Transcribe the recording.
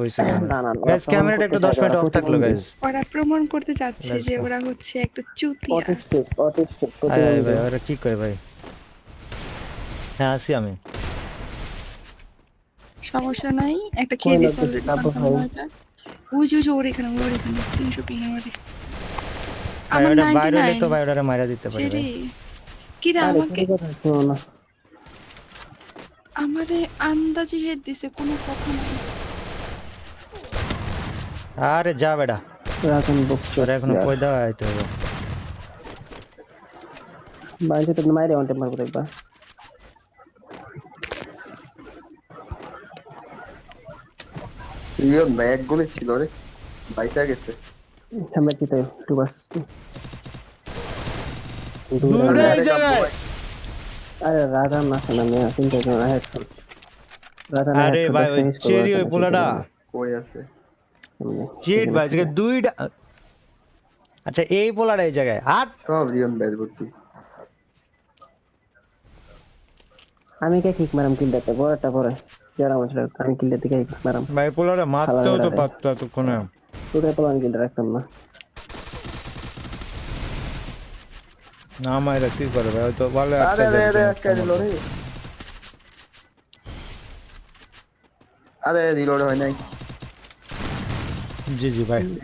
হইছে না, না, না, গাইস ক্যামেরাটা একটু 10 মিনিট অফ থাকল গাইস ওরা প্রমাণ করতে চাচ্ছে যে ওরা হচ্ছে একটা চুতিয়া। অটিস্টিক অটিস্টিক আয় আয় ভাই ওরা কি কয় ভাই? হ্যাঁ আসি আমি। সমস্যা নাই একটা খেয়ে কই অলরেডি তারপর কনফার্ম ভাই। এটা ওই যে ওর এখানে ওর এখানে তিনশো পিং আমারে ভাই আমার ওটা নাইনটি বাইরে তো ভাই মারা দিতে পারে ছেড়ে। ভাই। আমাকে? আমারে আন্দাজে হেড দিছে কোনো কথা নাই। আরে যা বেডা রাখেন বকছো। তোর এখনও কই দেওয়া আইতে হবে? বাইরে তো মাইরে ওয়ান টেম্পার করে একবার। ইয়ে ব্যাগ গুলি ছিল রে বাইচা গেছে। সামনে কি তাই? একটু বাস। দূরে এই আরে রাজা না শোনা মেয়ে চিন্তা করো না হেড আরে ভাই ওই চেরি ওই পোলাটা। কই আছে? চিট ভাই আজকে দুইটা আচ্ছা এই পোলাটা এই জায়গায় আর? সব রিয়ন ব্যাগ ভর্তি। আমি কে কিক মারাম কিলটাতে বড়টা পরে। যারা আমার ছিল আমি কিলটাতে কে কিক মারাম। ভাই পোলাটা মারতেও তো। পারতো এতক্ষণে। তোকে তো কিলটা রাখতাম না। না মাইরা কি করে ভাই? হয়তো ভালো আরে একটা রে রে দেবে একটা দিল রে আরে রিলোড হয় নাই। જીજી ભાઈ